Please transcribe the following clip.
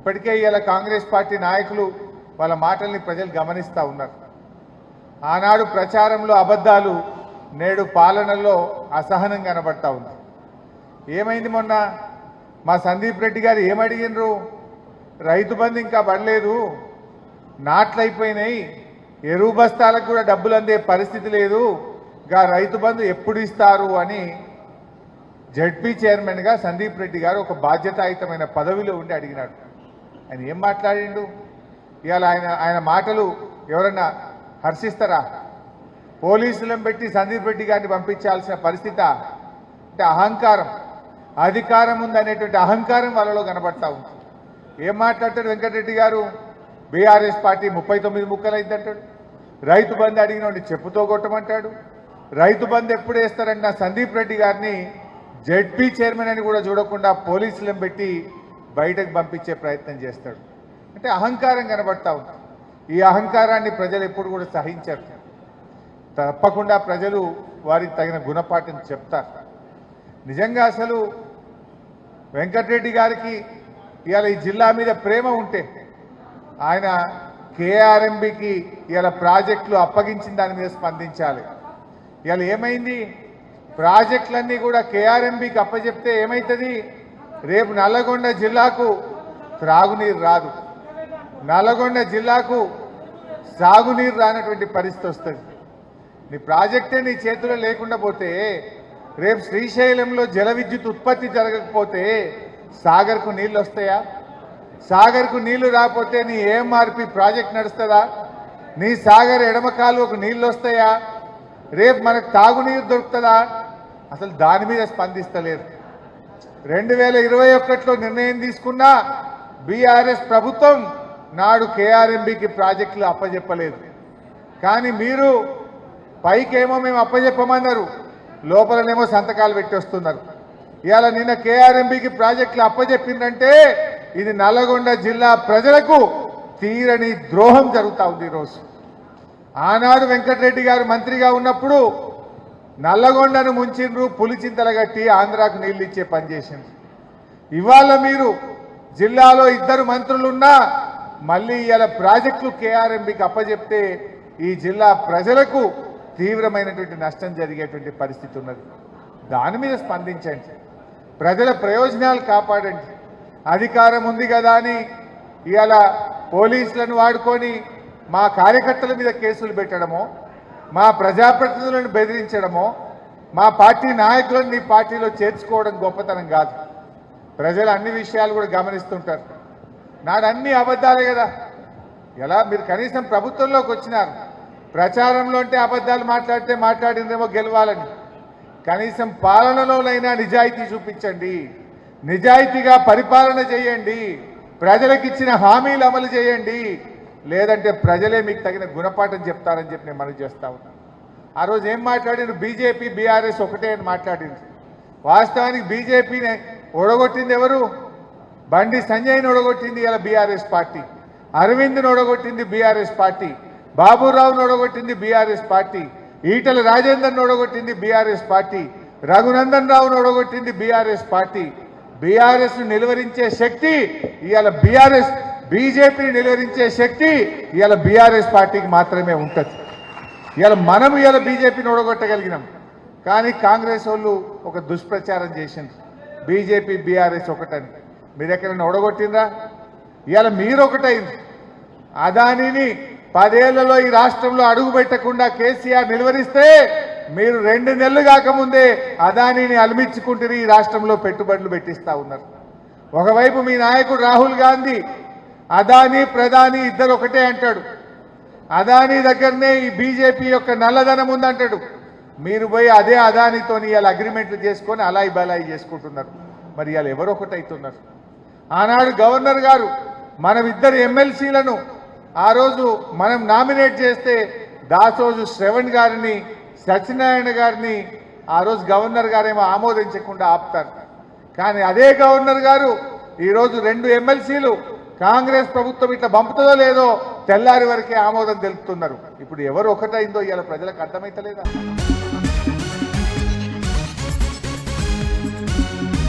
ఇప్పటికే ఇలా కాంగ్రెస్ పార్టీ నాయకులు వాళ్ళ మాటల్ని ప్రజలు గమనిస్తూ ఉన్నారు. ఆనాడు ప్రచారంలో అబద్ధాలు నేడు పాలనలో అసహనం కనబడతా ఉంది. ఏమైంది మొన్న? మా సందీప్ రెడ్డి గారు ఏమడిగినరు రైతు బంధు ఇంకా పడలేదు. నాట్లు అయిపోయినాయి ఎరువు బస్తాలకు కూడా డబ్బులు అందే పరిస్థితి లేదు. గా రైతు బంధు ఎప్పుడు ఇస్తారు అని జడ్పీ చైర్మన్గా సందీప్ రెడ్డి గారు ఒక బాధ్యతాయుతమైన పదవిలో ఉండి అడిగినాడు. ఆయన ఏం మాట్లాడిండు? ఇవాళ ఆయన ఆయన మాటలు ఎవరన్నా హర్షిస్తారా? పోలీసులను పెట్టి సందీప్ రెడ్డి గారిని పంపించాల్సిన పరిస్థితి అంటే అహంకారం. అధికారం ఉందనేటువంటి అహంకారం వాళ్ళలో కనబడతా ఉంది. ఏం మాట్లాడతాడు వెంకటరెడ్డి గారు? బీఆర్ఎస్ పార్టీ ముప్పై తొమ్మిది ముక్కలైందంటాడు. రైతు బంధు అడిగినోడిని చెప్పుతో కొట్టమంటాడు. రైతు బంధు ఎప్పుడు వేస్తారన్న సందీప్ రెడ్డి గారిని? జెడ్పీ చైర్మన్ అని కూడా చూడకుండా పోలీసులను పెట్టి బయటకు పంపించే ప్రయత్నం చేస్తాడు. అంటే అహంకారం కనబడతా ఉంది. ఈ అహంకారాన్ని ప్రజలు ఎప్పుడు కూడా సహించరు. తప్పకుండా ప్రజలు వారికి తగిన గుణపాఠం చెప్తారు. నిజంగా అసలు వెంకటరెడ్డి గారికి ఇవాళ ఈ జిల్లా మీద ప్రేమ ఉంటే ఆయన కేఆర్ఎంబికి ఇవాళ ప్రాజెక్టులు అప్పగించిన దాని మీద స్పందించాలి. ఇవాళ ఏమైంది? ప్రాజెక్టులన్నీ కూడా కేఆర్ఎంబికి అప్పచెప్తే ఏమవుతుంది రేపు నల్లగొండ జిల్లాకు త్రాగునీరు రాదు. నల్లగొండ జిల్లాకు సాగునీరు రానటువంటి పరిస్థితి వస్తుంది. నీ ప్రాజెక్టే నీ చేతిలో లేకుండా పోతే రేపు శ్రీశైలంలో జల విద్యుత్ ఉత్పత్తి జరగకపోతే సాగర్కు నీళ్ళు వస్తాయా? సాగర్కు నీళ్ళు రాకపోతే నీ ఏఎంఆర్పి ప్రాజెక్ట్ నడుస్తుందా? నీ సాగర్ ఎడమ కాలువకు నీళ్ళు వస్తాయా? రేపు మనకు తాగునీరు దొరుకుతుందా? అసలు దాని మీద స్పందిస్తలేదు రెండు వేల ఇరవై ఒకటిలో నిర్ణయం తీసుకున్న బీఆర్ఎస్ ప్రభుత్వం నాడు కేఆర్ఎంబికి ప్రాజెక్టులు అప్పజెప్పలేదు. కానీ మీరు పైకేమో మేము అప్పజెప్పమన్నారు. లోపలనేమో సంతకాలు పెట్టి వస్తున్నారు. ఇవాళ నిన్న కేఆర్ఎంబికి ప్రాజెక్టులు అప్పజెప్పిందంటే ఇది నల్లగొండ జిల్లా ప్రజలకు తీరని ద్రోహం జరుగుతూ ఉంది ఈరోజు. ఆనాడు వెంకటరెడ్డి గారు మంత్రిగా ఉన్నప్పుడు నల్లగొండను ముంచిండ్రు పులిచింతలు కట్టి ఆంధ్రాకు నీళ్ళు ఇచ్చే పని చేసిండ్రు. ఇవాళ మీరు జిల్లాలో ఇద్దరు మంత్రులున్నా మళ్ళీ ఇవాళ ప్రాజెక్టులు కేఆర్ఎంబికి అప్పజెప్తే ఈ జిల్లా ప్రజలకు తీవ్రమైనటువంటి నష్టం జరిగేటువంటి పరిస్థితి ఉన్నది. దాని మీద స్పందించండి. ప్రజల ప్రయోజనాలు కాపాడండి. అధికారం ఉంది కదా అని ఇవాళ పోలీసులను వాడుకొని మా కార్యకర్తల మీద కేసులు పెట్టడమో మా ప్రజాప్రతినిధులను బెదిరించడమో మా పార్టీ నాయకులను నీ పార్టీలో చేర్చుకోవడం గొప్పతనం కాదు. ప్రజలు అన్ని విషయాలు కూడా గమనిస్తుంటారు. నాడు అన్ని అబద్ధాలే కదా. ఎలా? మీరు కనీసం ప్రభుత్వంలోకి వచ్చినారు. ప్రచారంలో అంటే అబద్ధాలు మాట్లాడితే మాట్లాడిందేమో గెలవాలని. కనీసం పాలనలోనైనా నిజాయితీ చూపించండి. నిజాయితీగా పరిపాలన చేయండి. ప్రజలకు ఇచ్చిన హామీలు అమలు చేయండి. లేదంటే ప్రజలే మీకు తగిన గుణపాఠం చెప్తారని చెప్పి నేను మనవి చేస్తా ఉన్నాను ఆ రోజు ఏం మాట్లాడినారు బీజేపీ బీఆర్ఎస్ ఒకటే అని మాట్లాడింది వాస్తవానికి బీజేపీని ఓడగొట్టింది ఎవరు? బండి సంజయ్ని ఓడగొట్టింది ఇలా బీఆర్ఎస్ పార్టీ. అరవింద్ని ఓడగొట్టింది బీఆర్ఎస్ పార్టీ. బాబురావును ఓడగొట్టింది బీఆర్ఎస్ పార్టీ. ఈటల రాజేందర్ను ఓడగొట్టింది బీఆర్ఎస్ పార్టీ. రఘునందన్ రావును ఓడగొట్టింది బీఆర్ఎస్ పార్టీ. బీఆర్ఎస్ను నిలువరించే శక్తి ఇవాళ బీఆర్ఎస్ బీజేపీని నిలువరించే శక్తి ఇవాళ బీఆర్ఎస్ పార్టీకి మాత్రమే ఉంటుంది. ఇవాళ మనం ఇవాళ బీజేపీని ఓడగొట్టగలిగినాం. కానీ కాంగ్రెస్ వాళ్ళు ఒక దుష్ప్రచారం చేసిండ్రు. బీజేపీ బీఆర్ఎస్ ఒకటని. మీరు ఎక్కడైనా ఓడగొట్టిందా ఇవాళ మీరు ఒకటైంది అదానిని పదేళ్ళలో ఈ రాష్ట్రంలో అడుగు పెట్టకుండా కేసీఆర్ నిలువరిస్తే మీరు రెండు నెలలు కాకముందే అదానిని అలమించుకుంటుని ఈ రాష్ట్రంలో పెట్టుబడులు పెట్టిస్తా ఉన్నారు. ఒకవైపు మీ నాయకుడు రాహుల్ గాంధీ అదాని ప్రధాని ఇద్దరు ఒకటే అంటాడు. అదాని దగ్గరనే ఈ బీజేపీ యొక్క నల్లధనం ఉందంటాడు. మీరు పోయి అదే అదానితో ఇవాళ అగ్రిమెంట్లు చేసుకొని అలాయి బలాయి చేసుకుంటున్నారు. మరి ఇవాళ ఎవరు ఒకటైతున్నారు. ఆనాడు గవర్నర్ గారు మనం ఇద్దరు ఎమ్మెల్సీలను ఆ రోజు మనం నామినేట్ చేస్తే దాసోజు శ్రవణ్ గారిని సత్యనారాయణ గారిని ఆ రోజు గవర్నర్ గారేమో ఆమోదించకుండా ఆపుతారు. కానీ అదే గవర్నర్ గారు ఈరోజు రెండు ఎమ్మెల్సీలు కాంగ్రెస్ ప్రభుత్వం ఇట్లా పంపుతుందో లేదో తెల్లారి వరకే ఆమోదం తెలుపుతున్నారు. ఇప్పుడు ఎవరు ఒకటైందో ఇవాళ ప్రజలకు అర్థమైతలేదా?